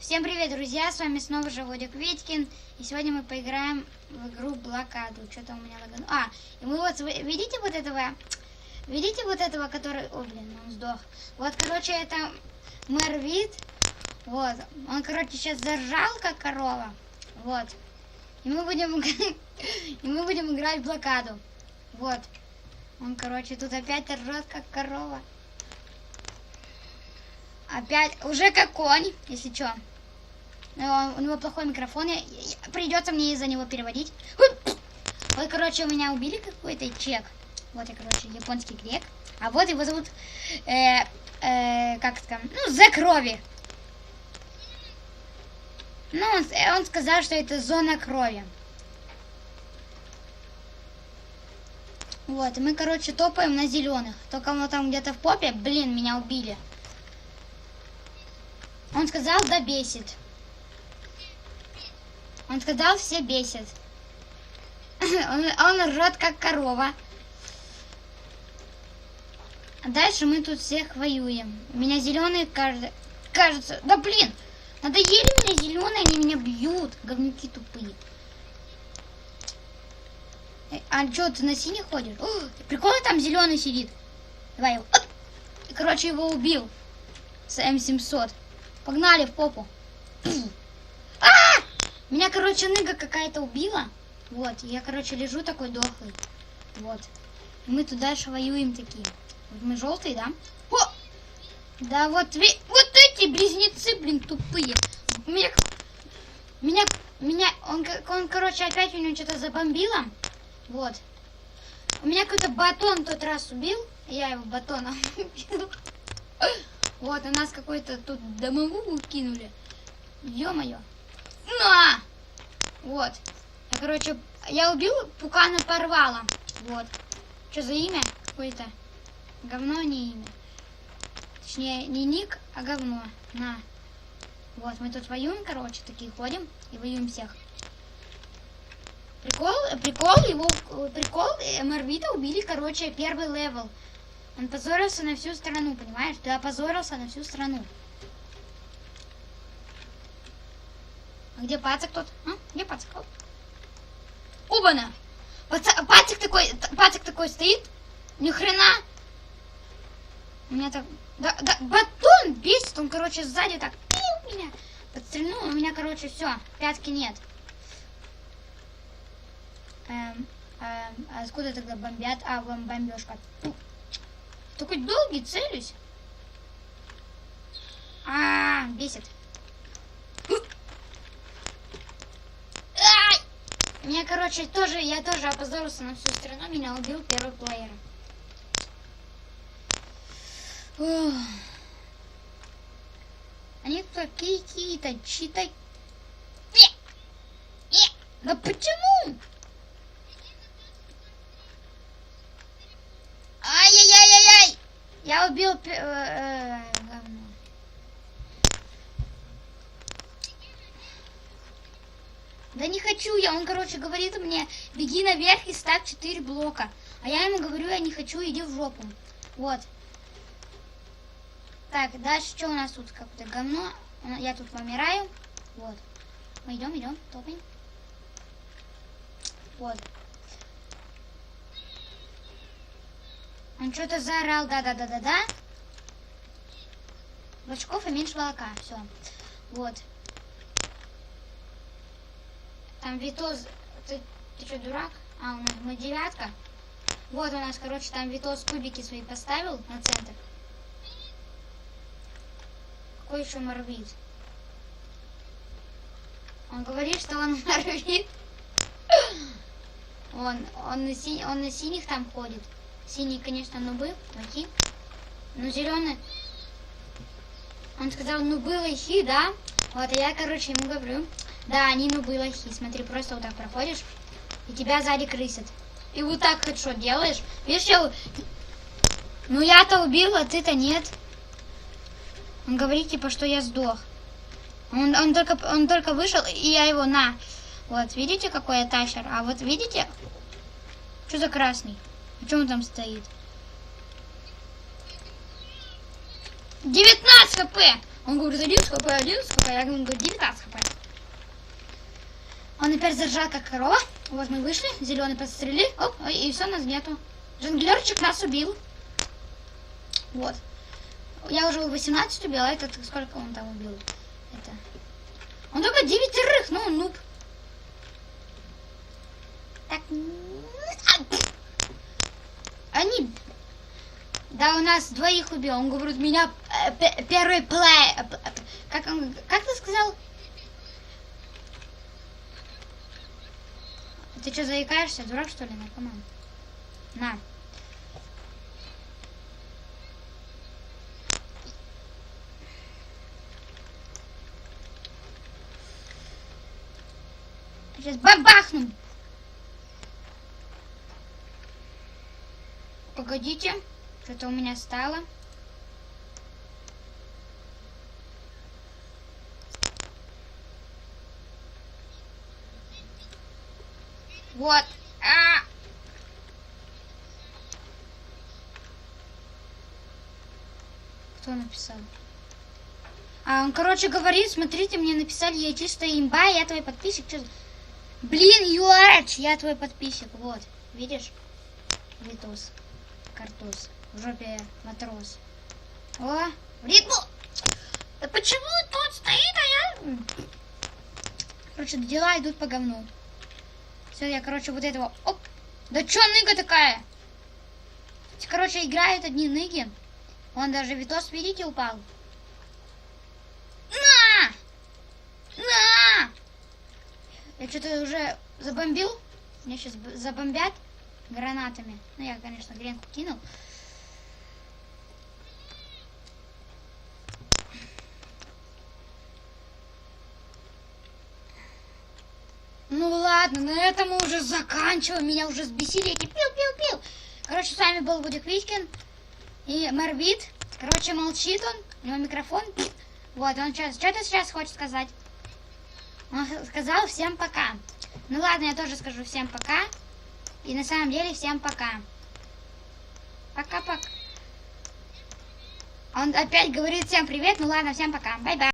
Всем привет, друзья! С вами снова же Водик Витькин. И сегодня мы поиграем в игру Блокаду. Что-то у меня лагану. А, и мы вот, видите вот этого... Видите вот этого, который... О, блин, он сдох. Вот, короче, это мэр Вит. Вот. Он, короче, сейчас заржал, как корова. Вот. И мы будем... И мы будем играть в блокаду. Вот. Он, короче, тут опять ржет, как корова. Опять, уже как конь, если что. У него плохой микрофон, я, я, придется мне из-за него переводить. Вот, короче, меня убили какой-то чек. Вот я, короче, японский грек. А вот его зовут, э, э, как это, ну, за крови. Ну, он, он сказал, что это зона крови. Вот, и мы, короче, топаем на зеленых. Только мы там где-то в попе, блин, меня убили. Он сказал, да бесит. Он сказал, все бесит. он, он ржет, как корова. А дальше мы тут всех воюем. Меня зеленые кажется... кажется... Да блин! Надоели мне зеленые, они меня бьют. Говнюки тупые. Э, а что, ты на синий ходишь? О, прикольно там зеленый сидит. Давай его. Короче, его убил. С М700. Погнали в попу. А! Меня, короче, ныга какая-то убила. Вот, я, короче, лежу такой дохлый. Вот. Мы тут дальше воюем такие. Вот мы желтые, да? О! Да вот, вот эти близнецы, блин, тупые. Меня, меня, меня, он, он, короче, опять у него что-то забомбило. Вот. У меня какой-то батон тот раз убил. Я его батоном убил. Вот, у нас какой-то тут домовую кинули. Ё-моё. На! Вот. Я, короче, я убил Пукана порвала. Вот. Что за имя? Какое-то. Говно, не имя. Точнее, не ник, а говно. На. Вот, мы тут воюем, короче, такие ходим и воюем всех. Прикол, прикол, его, прикол, Марвита убили, короче, первый левел. Он позорился на всю страну, понимаешь? Ты опозорился на всю страну. А где пацак тот? А? Где пацак? Оба-на! Пацак такой, пацак такой стоит. Ни хрена. У меня так... Да, да, батон бесит. Он, короче, сзади так... Меня подстрельнул. У меня, короче, все. Пятки нет. Эм, эм, а откуда тогда бомбят? А, бомбежка. Такой долгий целюсь. А, -а, -а бесит. Меня, короче, тоже, я тоже опозорился на всю страну. Меня убил первый плеер. Ух. Они какие-то читай. Не! Не! Да почему? Я убил э, э. Да не хочу я, он, короче, говорит мне, беги наверх и ставь 4 блока. А я ему говорю, я не хочу, иди в жопу. Вот. Так, дальше что у нас тут? Какое-то говно. Я тут помираю. Вот. Мы идем, идем, топим. Вот. Он что-то заорал, да-да-да-да-да. Бочков и меньше молока, все. Вот. Там Витоз... Ты, ты что, дурак? А, нас мы девятка. Вот у нас, короче, там Витоз кубики свои поставил на центр. Какой еще морвит? Он говорит, что он морвит. Он, он, на, си, он на синих там ходит. Синий, конечно, нубы, лохи. Но зеленый... Он сказал, нубы, лохи, да? Вот, а я, короче, ему говорю, да, они нубы, лохи. Смотри, просто вот так проходишь, и тебя сзади крысят. И вот так хоть что делаешь. Видишь, я... Ну, я-то убил, а ты-то нет. Он говорит, типа, что я сдох. Он, он, только, он только вышел, и я его на. Вот, видите, какой я тащер? А вот видите, что за красный? Что он там стоит? 19 хп! Он говорит, один с хп, один с хп. Я говорю, 19 хп. Он опять заржал, как корова. Вот мы вышли, зеленый подстрелили, оп, и все, нас нету. Джанглерчик нас убил. Вот. Я уже 18 убил, а этот сколько он там убил? Это. Он только девятерых, ну, нуб. Так. Они... Да, у нас двоих убил. Он говорит, меня э, пе- первый плей... Как, он, как ты сказал? Ты что, заикаешься? Дурак, что ли, наркоман? На. Сейчас бабахну. Погодите. Что-то у меня стало. Вот. А! Кто написал? А он, короче, говорит, смотрите, мне написали, я чисто имба, я твой подписчик. Чё... Блин, Юарч, я твой подписчик, вот. Видишь? Витос. Картос. В жопе матрос. О, в ритму. Да почему тут стоит, а я... Короче, дела идут по говну. Все, я, короче, вот этого... Оп! Да чё ныга такая? Короче, играют одни ныги. Он даже Витос, видите, упал. На! На! Я что-то уже забомбил. Меня сейчас забомбят гранатами. Ну, я, конечно, гренку кинул. Ну ладно, на этом мы уже заканчиваем. Меня уже сбесили эти пил-пил-пил. Короче, с вами был Будик Витькин и Марвит. Короче, молчит он, у него микрофон. Вот, он сейчас, что-то сейчас хочет сказать. Он сказал всем пока. Ну ладно, я тоже скажу всем пока. И на самом деле всем пока. Пока-пока. Он опять говорит всем привет. Ну ладно, всем пока. Бай-бай.